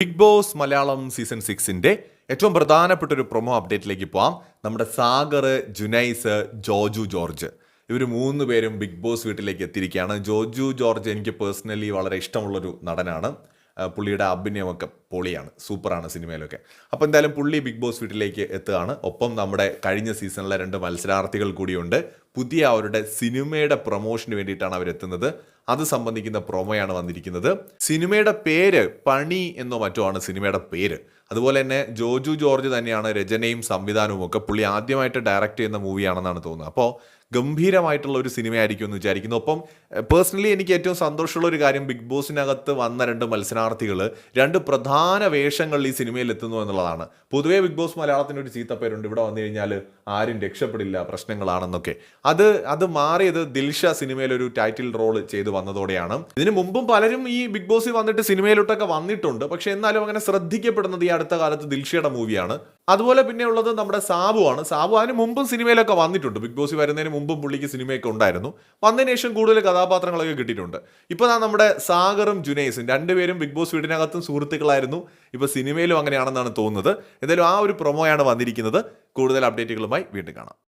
Big boss Malayalam season സിക്സിന്റെ ഏറ്റവും പ്രധാനപ്പെട്ട ഒരു പ്രൊമോ അപ്ഡേറ്റിലേക്ക് പോവാം. നമ്മുടെ സാഗർ ജുനൈസ് ജോജു ജോർജ്. ഇവർ മൂന്ന് പേരും ബിഗ് ബോസ് വീട്ടിലേക്ക് എത്തിയിരിക്കുകയാണ്. ജോജു ജോർജ് എനിക്ക് പേഴ്സണലി വളരെ ഇഷ്ടമുള്ളൊരു നടനാണ്. പുള്ളിയുടെ അഭിനയമൊക്കെ പൊളിയാണ് സൂപ്പറാണ് സിനിമയിലൊക്കെ. അപ്പോൾ എന്തായാലും പുള്ളി ബിഗ് ബോസ് വീട്ടിലേക്ക് എത്തുകയാണ്. ഒപ്പം നമ്മുടെ കഴിഞ്ഞ സീസണിലെ രണ്ട് മത്സരാർത്ഥികൾ കൂടിയുണ്ട്. പുതിയ അവരുടെ സിനിമയുടെ പ്രൊമോഷന് വേണ്ടിയിട്ടാണ് അവരെത്തുന്നത് അത് സംബന്ധിക്കുന്ന പ്രൊമോയാണ് വന്നിരിക്കുന്നത്. സിനിമയുടെ പേര് പണി എന്നോ മറ്റോ ആണ് സിനിമയുടെ പേര്. അതുപോലെ തന്നെ ജോജു ജോർജ് തന്നെയാണ് രചനയും സംവിധാനവും ഒക്കെ പുള്ളി ആദ്യമായിട്ട് ഡയറക്റ്റ് ചെയ്യുന്ന മൂവിയാണെന്നാണ് തോന്നുന്നത്. അപ്പോൾ ഗംഭീരമായിട്ടുള്ള ഒരു സിനിമയായിരിക്കും എന്ന് വിചാരിക്കുന്നു. ഒപ്പം പേഴ്സണലി എനിക്ക് ഏറ്റവും സന്തോഷമുള്ള ഒരു കാര്യം ബിഗ് ബോസിനകത്ത് വന്ന രണ്ട് മത്സരാർത്ഥികൾ രണ്ട് പ്രധാന വേഷങ്ങൾ ഈ സിനിമയിൽ എത്തുന്നു എന്നുള്ളതാണ്. പൊതുവേ ബിഗ് ബോസ് മലയാളത്തിന്റെ ഒരു ചീത്തപ്പേരുണ്ട്. ഇവിടെ വന്നു കഴിഞ്ഞാൽ ആരും രക്ഷപ്പെടില്ല പ്രശ്നങ്ങളാണെന്നൊക്കെ. അത് അത് മാറിയത് ദിൽഷ സിനിമയിലൊരു ടൈറ്റിൽ റോൾ ചെയ്തു വന്നതോടെയാണ്. ഇതിനു മുമ്പും പലരും ഈ ബിഗ് ബോസിൽ വന്നിട്ട് സിനിമയിലോട്ടൊക്കെ വന്നിട്ടുണ്ട്. പക്ഷേ എന്നാലും അങ്ങനെ ശ്രദ്ധിക്കപ്പെടുന്നത് ഈ അടുത്ത കാലത്ത് ദിൽഷയുടെ മൂവിയാണ് അതുപോലെ പിന്നെ ഉള്ളത് നമ്മുടെ സാബു ആണ്. സാബു അതിന് മുമ്പും സിനിമയിലൊക്കെ വന്നിട്ടുണ്ട്. ബിഗ് ബോസ് വരുന്നതിന് മുമ്പും പുള്ളിക്ക് സിനിമയൊക്കെ ഉണ്ടായിരുന്നു. വന്നതിന് ശേഷം കൂടുതൽ കഥാപാത്രങ്ങളൊക്കെ കിട്ടിയിട്ടുണ്ട്. ഇപ്പോൾ നമ്മുടെ സാഗറും ജുനൈസും രണ്ടുപേരും ബിഗ് ബോസ് വീടിനകത്തും സുഹൃത്തുക്കളായിരുന്നു. ഇപ്പോൾ സിനിമയിലും അങ്ങനെയാണെന്നാണ് തോന്നുന്നത്. എന്തായാലും ആ ഒരു പ്രൊമോയാണ് വന്നിരിക്കുന്നത്. കൂടുതൽ അപ്ഡേറ്റുകളുമായി വീണ്ടും കാണാം.